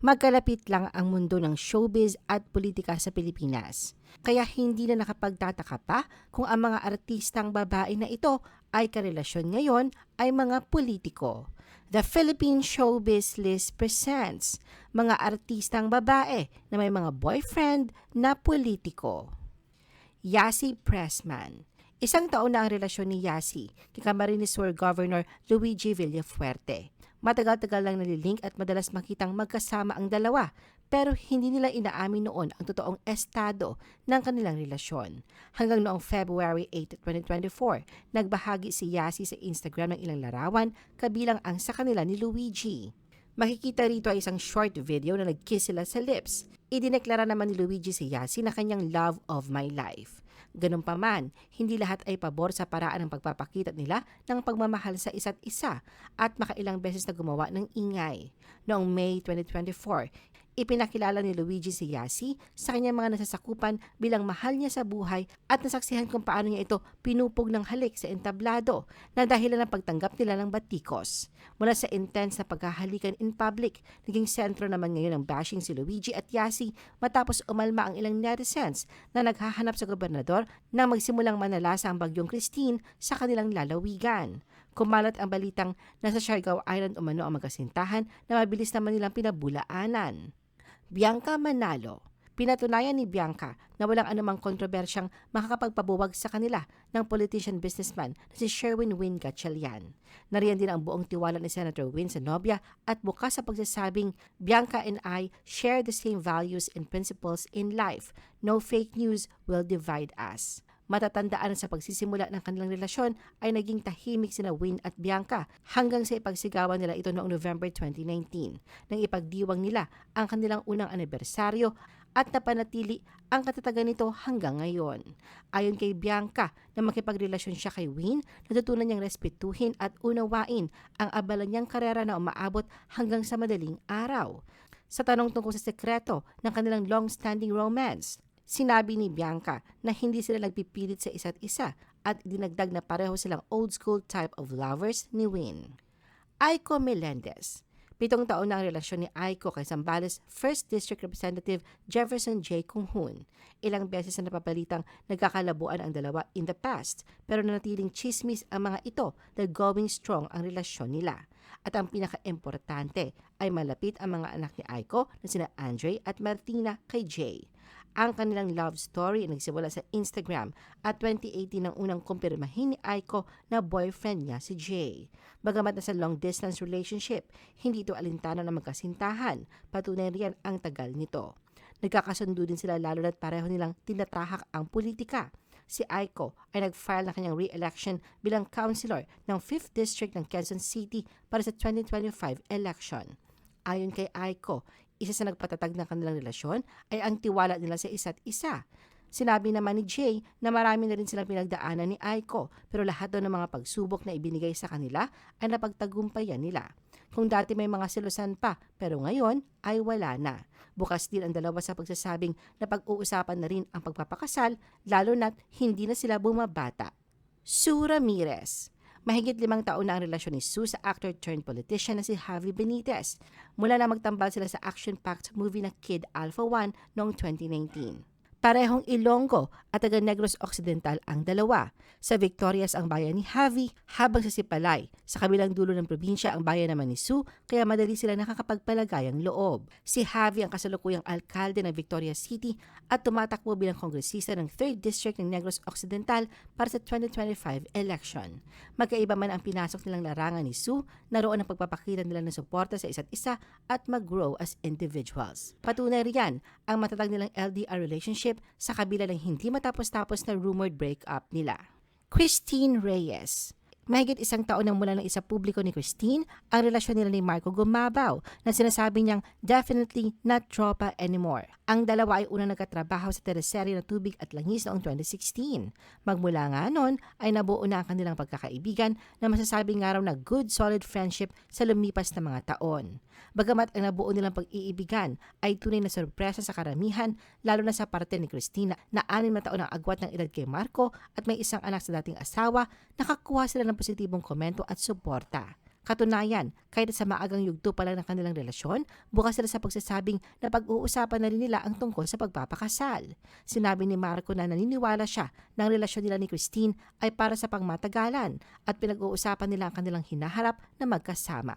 Magkalapit lang ang mundo ng showbiz at politika sa Pilipinas. Kaya hindi na nakapagtataka pa kung ang mga artistang babae na ito ay karelasyon ngayon ay mga politiko. The Philippine Showbiz List presents mga artistang babae na may mga boyfriend na politiko. Yasi Pressman Isang taon na ang relasyon ni Yasi kay Camarines Sur Governor Luigi Villafuerte. Matagal-tagal lang nalilink at madalas makitang magkasama ang dalawa pero hindi nila inaamin noon ang totoong estado ng kanilang relasyon. Hanggang noong February 8, 2024, nagbahagi si Yasi sa Instagram ng ilang larawan kabilang ang sa kanila ni Luigi. Makikita rito ay isang short video na nag-kiss sila sa lips. Idineklara naman ni Luigi si Yasi na kanyang love of my life. Ganun pa man, hindi lahat ay pabor sa paraan ng pagpapakita nila ng pagmamahal sa isa't isa at makailang beses na gumawa ng ingay. Noong May 2024, Ipinakilala ni Luigi si Yasi sa kanyang mga nasasakupan bilang mahal niya sa buhay at nasaksihan kung paano niya ito pinupog ng halik sa entablado na dahilan ng pagtanggap nila ng batikos. Mula sa intense na pagkahalikan in public, naging sentro naman ngayon ng bashing si Luigi at Yasi matapos umalma ang ilang netizens na naghahanap sa gobernador nang magsimulang manalasa ang bagyong Christine sa kanilang lalawigan. Kumalat ang balitang nasa Siargao Island umano ang magkasintahan na mabilis naman nilang pinabulaanan. Bianca Manalo. Pinatunayan ni Bianca na walang anumang kontrobersyang makakapagpabuwag sa kanila ng politician businessman na si Sherwin Win Gatchalian. Nariyan din ang buong tiwala ni Senator Win sa nobya at bukas sa pagsasabing, Bianca and I share the same values and principles in life. No fake news will divide us. Matatandaan sa pagsisimula ng kanilang relasyon ay naging tahimik sina Win at Bianca hanggang sa ipagsigawan nila ito noong November 2019 nang ipagdiwang nila ang kanilang unang anibersaryo at napanatili ang katatagan nito hanggang ngayon. Ayon kay Bianca na makipagrelasyon siya kay Win, natutunan niyang respetuhin at unawain ang abala niyang karera na umaabot hanggang sa madaling araw. Sa tanong tungkol sa sekreto ng kanilang long-standing romance, Sinabi ni Bianca na hindi sila nagpipilit sa isa't isa at dinagdag na pareho silang old school type of lovers ni Win. Aiko Melendez Pitong taon na ang relasyon ni Aiko kay Zambales 1st District Representative Jefferson J. Kunghun. Ilang beses na napapalitang nagkakalabuan ang dalawa in the past pero nanatiling chismis ang mga ito dahil going strong ang relasyon nila. At ang pinaka-importante ay malapit ang mga anak ni Aiko na sina Andre at Martina kay Jay. Ang kanilang love story nagsimula sa Instagram at 2018 nang unang kumpirmahin ni Aiko na boyfriend niya si Jay. Bagamat nasa long distance relationship, hindi ito alintana na magkasintahan. Patunay riyan ang tagal nito. Nagkakasundo din sila lalo na't pareho nilang tinatahak ang politika. Si Aiko ay nag-file ng kanyang re-election bilang councilor ng 5th District ng Quezon City para sa 2025 election. Ayon kay Aiko, isa sa nagpatatag ng kanilang relasyon ay ang tiwala nila sa isa't isa. Sinabi naman ni Jay na marami na rin silang pinagdaanan ni Aiko pero lahat daw ng mga pagsubok na ibinigay sa kanila ay napagtagumpayan nila. Kung dati may mga selosan pa pero ngayon ay wala na. Bukas din ang dalawa sa pagsasabing na pag-uusapan na rin ang pagpapakasal lalo na't hindi na sila bumabata. Sue Ramirez Mahigit limang taon na ang relasyon ni Sue sa actor-turned-politician na si Javi Benitez mula na magtambal sila sa action-packed movie na Kid Alpha 1 noong 2019. Parehong Ilonggo at taga Negros Occidental ang dalawa. Sa Victorias ang bayan ni Javi, habang sa Sipalay. Sa kabilang dulo ng probinsya ang bayan naman ni Sue, kaya madali sila nakakapagpalagayang loob. Si Javi ang kasalukuyang alkalde ng Victoria City at tumatakbo bilang kongresista ng 3rd District ng Negros Occidental para sa 2025 election. Magkaiba man ang pinasok nilang larangan ni Sue, naroon ang pagpapakita nila ng suporta sa isa't isa at mag-grow as individuals. Patunay riyan ang matatag nilang LDR relationship relationship sa kabila ng hindi matapos-tapos na rumored breakup nila. Christine Reyes Mahigit isang taon nang mula ng isa publiko ni Christine, ang relasyon nila ni Marco gumabaw na sinasabi niyang definitely not tropa anymore. Ang dalawa ay unang nagkatrabaho sa teleserye na Tubig at Langis noong 2016. Magmula nga noon ay nabuo na ang kanilang pagkakaibigan na masasabi nga raw na good solid friendship sa lumipas na mga taon. Bagamat ang nabuo nilang pag-iibigan ay tunay na sorpresa sa karamihan lalo na sa parte ni Christina na anim na taon ang agwat ng edad kay Marco at may isang anak sa dating asawa, nakakuha sila ng positibong komento at suporta. Katunayan, kahit sa maagang yugto pa lang ng kanilang relasyon, bukas sila sa pagsasabing na pag-uusapan na rin nila ang tungkol sa pagpapakasal. Sinabi ni Marco na naniniwala siya na ang relasyon nila ni Christine ay para sa pangmatagalan at pinag-uusapan nila ang kanilang hinaharap na magkasama.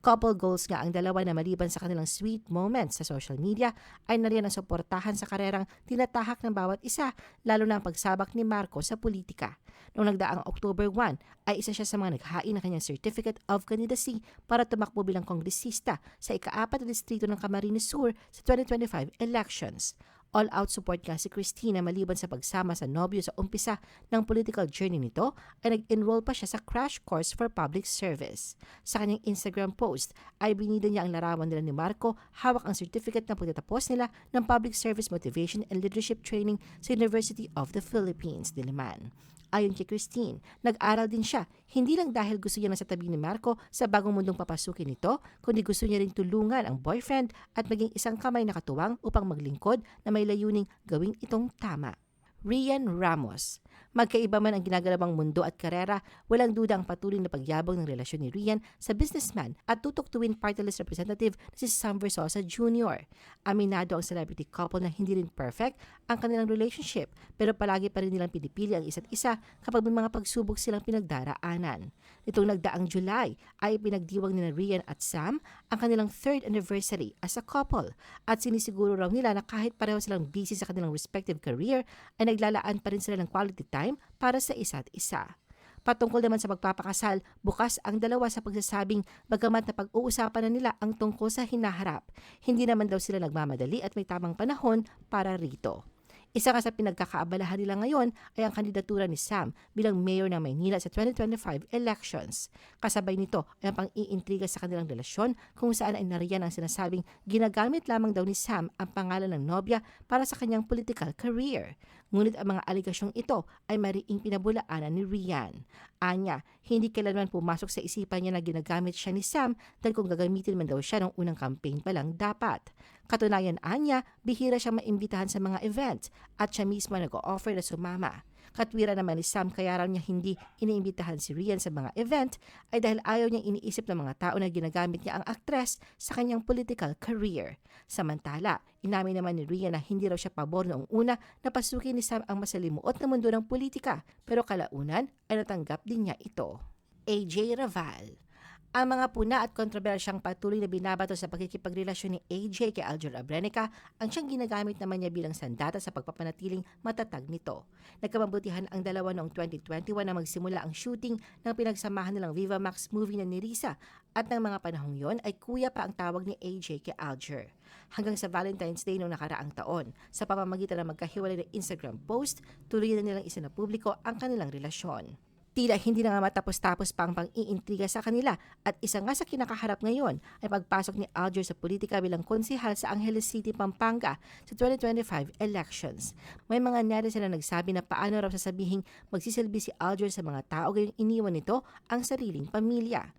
Couple goals nga ang dalawa na maliban sa kanilang sweet moments sa social media ay nariyan ang suportahan sa karerang tinatahak ng bawat isa lalo na ang pagsabak ni Marco sa politika. Noong nagdaang October 1 ay isa siya sa mga naghain ng kanyang Certificate of Candidacy para tumakbo bilang kongresista sa ikaapat na distrito ng Camarines Sur sa 2025 elections. All-out support nga si Christina maliban sa pagsama sa nobyo sa umpisa ng political journey nito ay nag-enroll pa siya sa crash course for public service. Sa kanyang Instagram post ay binida niya ang larawan nila ni Marco hawak ang certificate na pagtatapos nila ng Public Service Motivation and Leadership Training sa University of the Philippines, Diliman. Ayon kay Christine, nag-aral din siya, hindi lang dahil gusto niya na sa tabi ni Marco sa bagong mundong papasukin nito, kundi gusto niya rin tulungan ang boyfriend at maging isang kamay na katuwang upang maglingkod na may layuning gawing itong tama. Rian Ramos. Magkaiba man ang ginagalawang mundo at karera, walang duda ang patuloy na pagyabong ng relasyon ni Rian sa businessman at tutok tuwin party representative na si Sam Versosa Jr. Aminado ang celebrity couple na hindi rin perfect ang kanilang relationship pero palagi pa rin nilang pinipili ang isa't isa kapag may mga pagsubok silang pinagdaraanan. Nitong nagdaang July ay pinagdiwang ni Rian at Sam ang kanilang third anniversary as a couple at sinisiguro raw nila na kahit pareho silang busy sa kanilang respective career ay naglalaan pa rin sila ng quality time para sa isa't isa. Patungkol naman sa pagpapakasal, bukas ang dalawa sa pagsasabing bagamat na pag-uusapan na nila ang tungkol sa hinaharap. Hindi naman daw sila nagmamadali at may tamang panahon para rito. Isa nga sa pinagkakaabalahan nila ngayon ay ang kandidatura ni Sam bilang mayor ng Maynila sa 2025 elections. Kasabay nito ay ang pang-iintriga sa kanilang relasyon kung saan ay nariyan ang sinasabing ginagamit lamang daw ni Sam ang pangalan ng nobya para sa kanyang political career. Ngunit ang mga aligasyong ito ay mariing pinabulaanan ni Rian. Anya, hindi kailanman pumasok sa isipan niya na ginagamit siya ni Sam dahil kung gagamitin man daw siya ng unang campaign pa lang dapat. Katunayan anya, bihira siya maimbitahan sa mga events at siya mismo nag-offer na sumama. Katwira naman ni Sam kaya raw niya hindi iniimbitahan si Rian sa mga event ay dahil ayaw niyang iniisip ng mga tao na ginagamit niya ang aktres sa kanyang political career. Samantala, inamin naman ni Rian na hindi raw siya pabor noong una na pasukin ni Sam ang masalimuot na mundo ng politika pero kalaunan ay natanggap din niya ito. AJ Raval ang mga puna at kontrobersyang patuloy na binabato sa pagkikipagrelasyon ni AJ kay Aljur Abrenica ang siyang ginagamit naman niya bilang sandata sa pagpapanatiling matatag nito. Nagkamabutihan ang dalawa noong 2021 na magsimula ang shooting ng pinagsamahan nilang Viva Max movie na ni Risa at ng mga panahong yon ay kuya pa ang tawag ni AJ kay Aljur. Hanggang sa Valentine's Day noong nakaraang taon, sa pamamagitan ng magkahiwalay na Instagram post, tuloy na nilang isa na publiko ang kanilang relasyon. Tila hindi na nga matapos-tapos pa ang pang-iintriga sa kanila at isa nga sa kinakaharap ngayon ay pagpasok ni Alger sa politika bilang konsihal sa Angeles City, Pampanga sa 2025 elections. May mga netizen na nagsabi na paano raw sasabihin magsisilbi si Alger sa mga tao gayong iniwan nito ang sariling pamilya.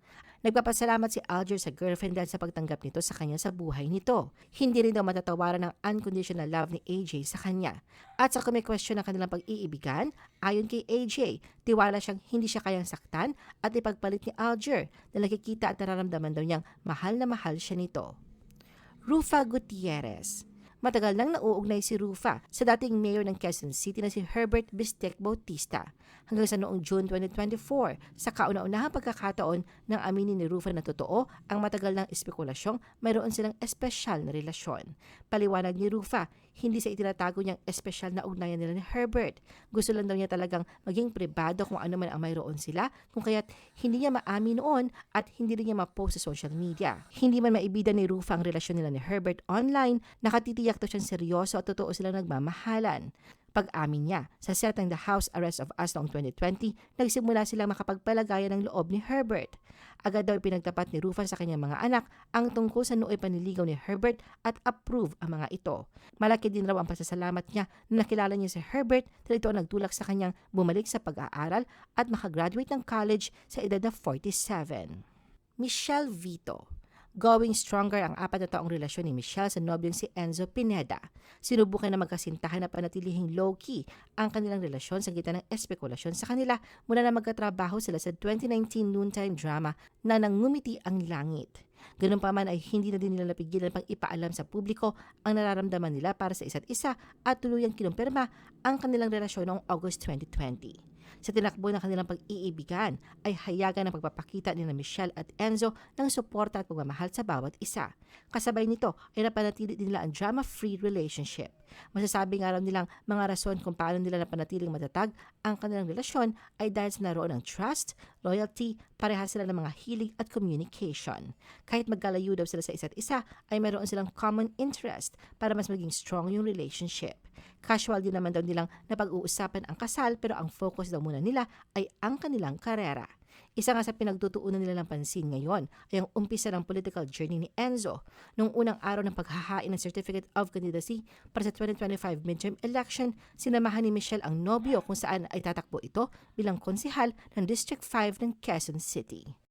Nagpapasalamat si Alger sa girlfriend dahil sa pagtanggap nito sa kanya sa buhay nito. Hindi rin daw matatawaran ng unconditional love ni AJ sa kanya. At sa question ng kanilang pag-iibigan, ayon kay AJ, tiwala siyang hindi siya kayang saktan at ipagpalit ni Alger na nakikita at nararamdaman daw niyang mahal na mahal siya nito. Rufa Gutierrez Matagal nang nauugnay si Rufa sa dating mayor ng Quezon City na si Herbert Bistek Bautista hanggang sa noong June 2024 sa kauna-unahang pagkakataon ng aminin ni Rufa na totoo ang matagal ng espekulasyong mayroon silang espesyal na relasyon. Paliwanag ni Rufa, hindi sa itinatago niyang espesyal na ugnayan nila ni Herbert. Gusto lang daw niya talagang maging pribado kung ano man ang mayroon sila kung kaya't hindi niya maamin noon at hindi rin niya ma-post sa social media. Hindi man maibida ni Rufa ang relasyon nila ni Herbert online, nakatitiyak tiyak to siyang seryoso at totoo silang nagmamahalan. Pag-amin niya, sa set ng The House Arrest of Us noong 2020, nagsimula silang makapagpalagayan ng loob ni Herbert. Agad daw pinagtapat ni Rufan sa kanyang mga anak ang tungkol sa nooy paniligaw ni Herbert at approve ang mga ito. Malaki din raw ang pasasalamat niya na nakilala niya si Herbert dahil ito ang nagtulak sa kanyang bumalik sa pag-aaral at makagraduate ng college sa edad na 47. Michelle Vito going stronger ang apat na taong relasyon ni Michelle sa nobyong si Enzo Pineda. Sinubukan na magkasintahan na panatilihing low-key ang kanilang relasyon sa gitna ng espekulasyon sa kanila mula na magkatrabaho sila sa 2019 noontime drama na nangumiti ang langit. Ganun pa man ay hindi na din nila napigilan pang ipaalam sa publiko ang nararamdaman nila para sa isa't isa at tuluyang kinumpirma ang kanilang relasyon noong August 2020. Sa tinakbo ng kanilang pag-iibigan ay hayagan ng pagpapakita ni Michelle at Enzo ng suporta at pagmamahal sa bawat isa. Kasabay nito ay napanatili nila ang drama-free relationship. Masasabi nga raw nilang mga rason kung paano nila napanatiling matatag ang kanilang relasyon ay dahil sa naroon ng trust, loyalty, parehas sila ng mga hilig at communication. Kahit magkalayo daw sila sa isa't isa, ay mayroon silang common interest para mas maging strong yung relationship. Casual din naman daw nilang napag-uusapan ang kasal pero ang focus daw muna nila ay ang kanilang karera. Isa nga sa pinagtutuunan nila ng pansin ngayon ay ang umpisa ng political journey ni Enzo. Noong unang araw ng paghahain ng Certificate of Candidacy para sa 2025 midterm election, sinamahan ni Michelle ang nobyo kung saan ay tatakbo ito bilang konsihal ng District 5 ng Quezon City.